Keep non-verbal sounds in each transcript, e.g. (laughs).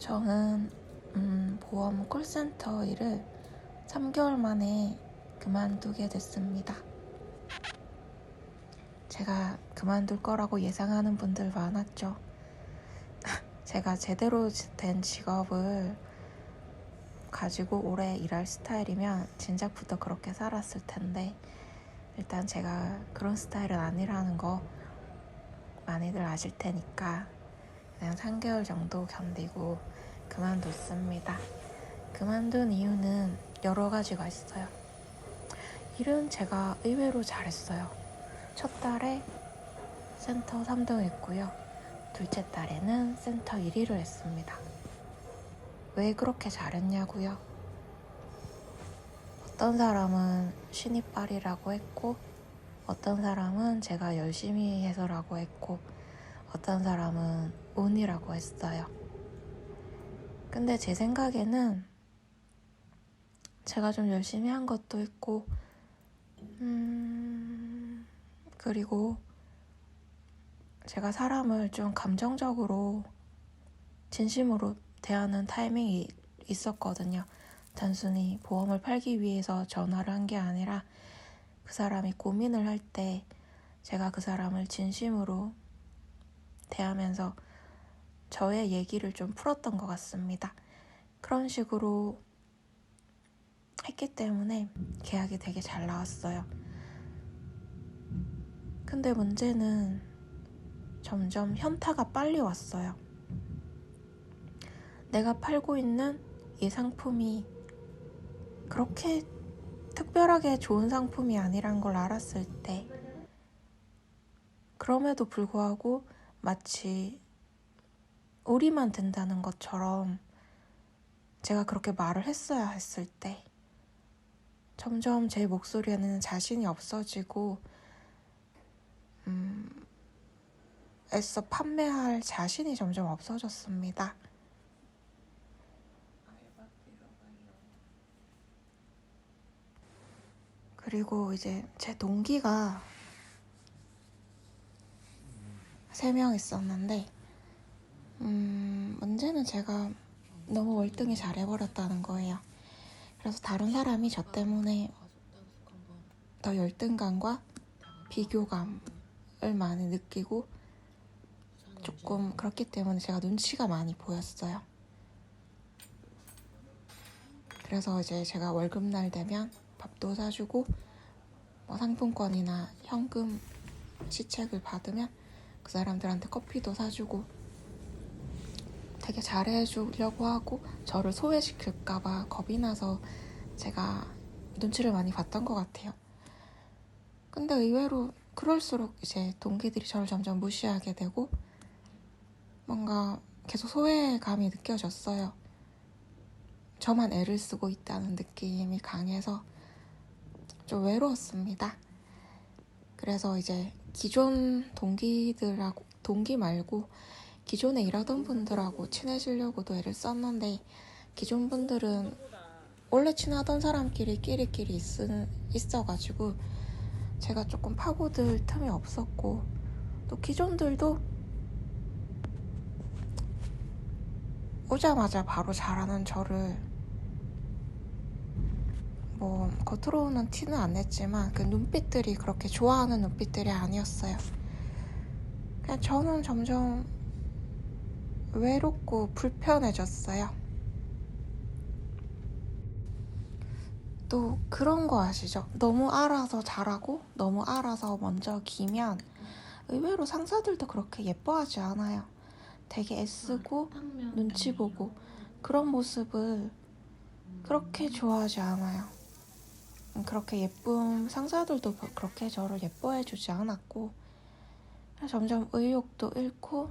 저는 음, 보험 콜센터 일을 3개월 만에 그만두게 됐습니다. 제가 그만둘 거라고 예상하는 분들 많았죠. (laughs) 제가 제대로 된 직업을 가지고 오래 일할 스타일이면 진작부터 그렇게 살았을 텐데 일단 제가 그런 스타일은 아니라는 거 많이들 아실 테니까 그냥 3개월 정도 견디고 그만뒀습니다. 그만둔 이유는 여러 가지가 있어요. 일은 제가 의외로 잘했어요. 첫 달에 센터 3등 했고요. 둘째 달에는 센터 1위를 했습니다. 왜 그렇게 잘했냐고요? 어떤 사람은 신입발이라고 했고, 어떤 사람은 제가 열심히 해서라고 했고, 어떤 사람은 운이라고 했어요. 근데 제 생각에는 제가 좀 열심히 한 것도 있고, 음, 그리고 제가 사람을 좀 감정적으로 진심으로 대하는 타이밍이 있었거든요. 단순히 보험을 팔기 위해서 전화를 한 게 아니라 그 사람이 고민을 할 때 제가 그 사람을 진심으로 대하면서 저의 얘기를 좀 풀었던 것 같습니다. 그런 식으로 했기 때문에 계약이 되게 잘 나왔어요. 근데 문제는 점점 현타가 빨리 왔어요. 내가 팔고 있는 이 상품이 그렇게 특별하게 좋은 상품이 아니란 걸 알았을 때, 그럼에도 불구하고 마치 우리만 된다는 것처럼 제가 그렇게 말을 했어야 했을 때, 점점 제 목소리에는 자신이 없어지고, 음, 애써 판매할 자신이 점점 없어졌습니다. 그리고 이제 제 동기가 세명 있었는데, 음, 문제는 제가 너무 월등히 잘해버렸다는 거예요. 그래서 다른 사람이 저 때문에 더 열등감과 비교감을 많이 느끼고 조금 그렇기 때문에 제가 눈치가 많이 보였어요. 그래서 이제 제가 월급날 되면 밥도 사주고 뭐 상품권이나 현금 시책을 받으면 그 사람들한테 커피도 사주고 되게 잘해주려고 하고 저를 소외시킬까봐 겁이 나서 제가 눈치를 많이 봤던 것 같아요. 근데 의외로 그럴수록 이제 동기들이 저를 점점 무시하게 되고 뭔가 계속 소외감이 느껴졌어요. 저만 애를 쓰고 있다는 느낌이 강해서 좀 외로웠습니다. 그래서 이제 기존 동기들하고 동기 말고 기존에 일하던 분들하고 친해지려고도 애를 썼는데 기존 분들은 원래 친하던 사람끼리 끼리끼리 있, 있어가지고 제가 조금 파고들 틈이 없었고 또 기존들도 오자마자 바로 잘하는 저를 뭐 겉으로는 티는 안 냈지만 그 눈빛들이 그렇게 좋아하는 눈빛들이 아니었어요. 그냥 저는 점점 외롭고 불편해졌어요. 또 그런 거 아시죠? 너무 알아서 잘하고 너무 알아서 먼저 기면 의외로 상사들도 그렇게 예뻐하지 않아요. 되게 애쓰고 눈치 보고 그런 모습을 그렇게 좋아하지 않아요. 그렇게 예쁜 상사들도 그렇게 저를 예뻐해 주지 않았고 점점 의욕도 잃고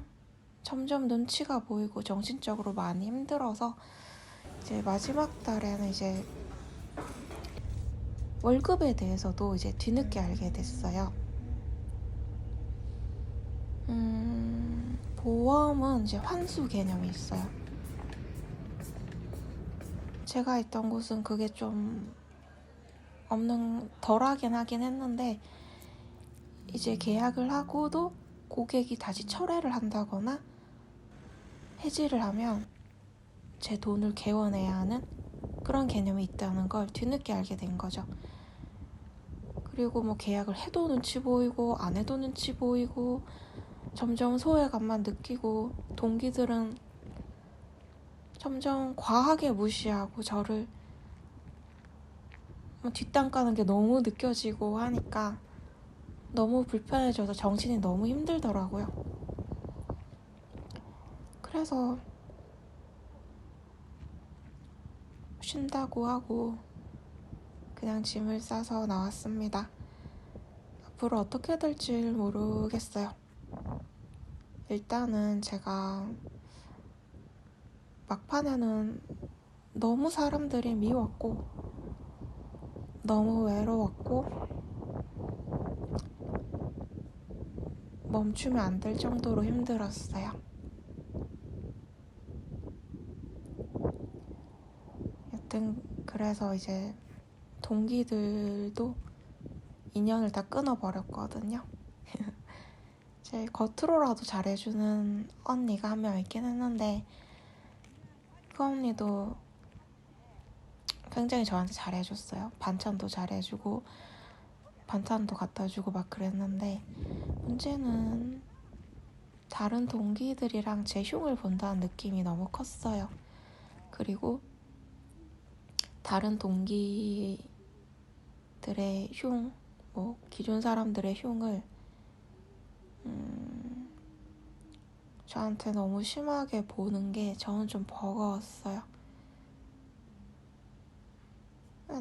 점점 눈치가 보이고 정신적으로 많이 힘들어서 이제 마지막 달에는 이제 월급에 대해서도 이제 뒤늦게 알게 됐어요. 음, 보험은 이제 환수 개념이 있어요. 제가 있던 곳은 그게 좀 없는 덜하긴 하긴 했는데 이제 계약을 하고도 고객이 다시 철회를 한다거나 해지를 하면 제 돈을 개원해야 하는 그런 개념이 있다는 걸 뒤늦게 알게 된 거죠. 그리고 뭐 계약을 해도 눈치 보이고 안 해도 눈치 보이고 점점 소외감만 느끼고 동기들은 점점 과하게 무시하고 저를 뭐 뒷담 까는 게 너무 느껴지고 하니까 너무 불편해져서 정신이 너무 힘들더라고요. 그래서 쉰다고 하고 그냥 짐을 싸서 나왔습니다. 앞으로 어떻게 될지 모르겠어요. 일단은 제가 막판에는 너무 사람들이 미웠고 너무 외로웠고 멈추면 안 될 정도로 힘들었어요. 여튼 그래서 이제 동기들도 인연을 다 끊어버렸거든요. (laughs) 제 겉으로라도 잘해주는 언니가 한 명 있긴 했는데 그 언니도 굉장히 저한테 잘해줬어요. 반찬도 잘해주고 반찬도 갖다주고 막 그랬는데 문제는 다른 동기들이랑 제 흉을 본다는 느낌이 너무 컸어요. 그리고 다른 동기들의 흉, 뭐 기존 사람들의 흉을 음, 저한테 너무 심하게 보는 게 저는 좀 버거웠어요.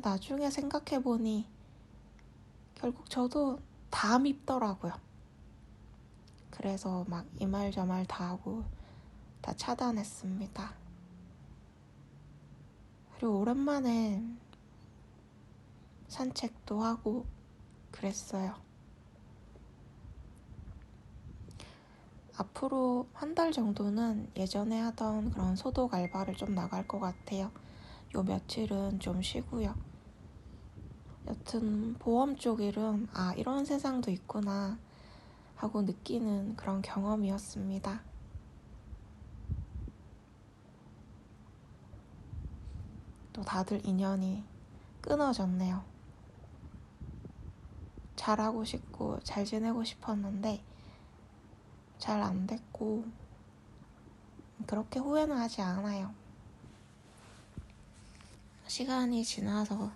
나중에 생각해보니 결국 저도 다 밉더라고요. 그래서 막 이 말 저 말 다 하고 다 차단했습니다. 그리고 오랜만에 산책도 하고 그랬어요. 앞으로 한 달 정도는 예전에 하던 그런 소독 알바를 좀 나갈 것 같아요. 요 며칠은 좀 쉬고요. 여튼 보험 쪽 일은 아 이런 세상도 있구나 하고 느끼는 그런 경험이었습니다. 또 다들 인연이 끊어졌네요. 잘하고 싶고 잘 지내고 싶었는데 잘 안 됐고 그렇게 후회는 하지 않아요. 시간이 지나서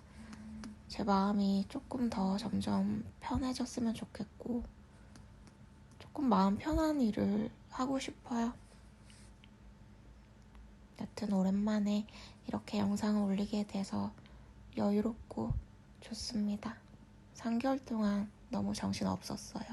제 마음이 조금 더 점점 편해졌으면 좋겠고 조금 마음 편한 일을 하고 싶어요. 여튼 오랜만에 이렇게 영상을 올리게 돼서 여유롭고 좋습니다. 3개월 동안 너무 정신 없었어요.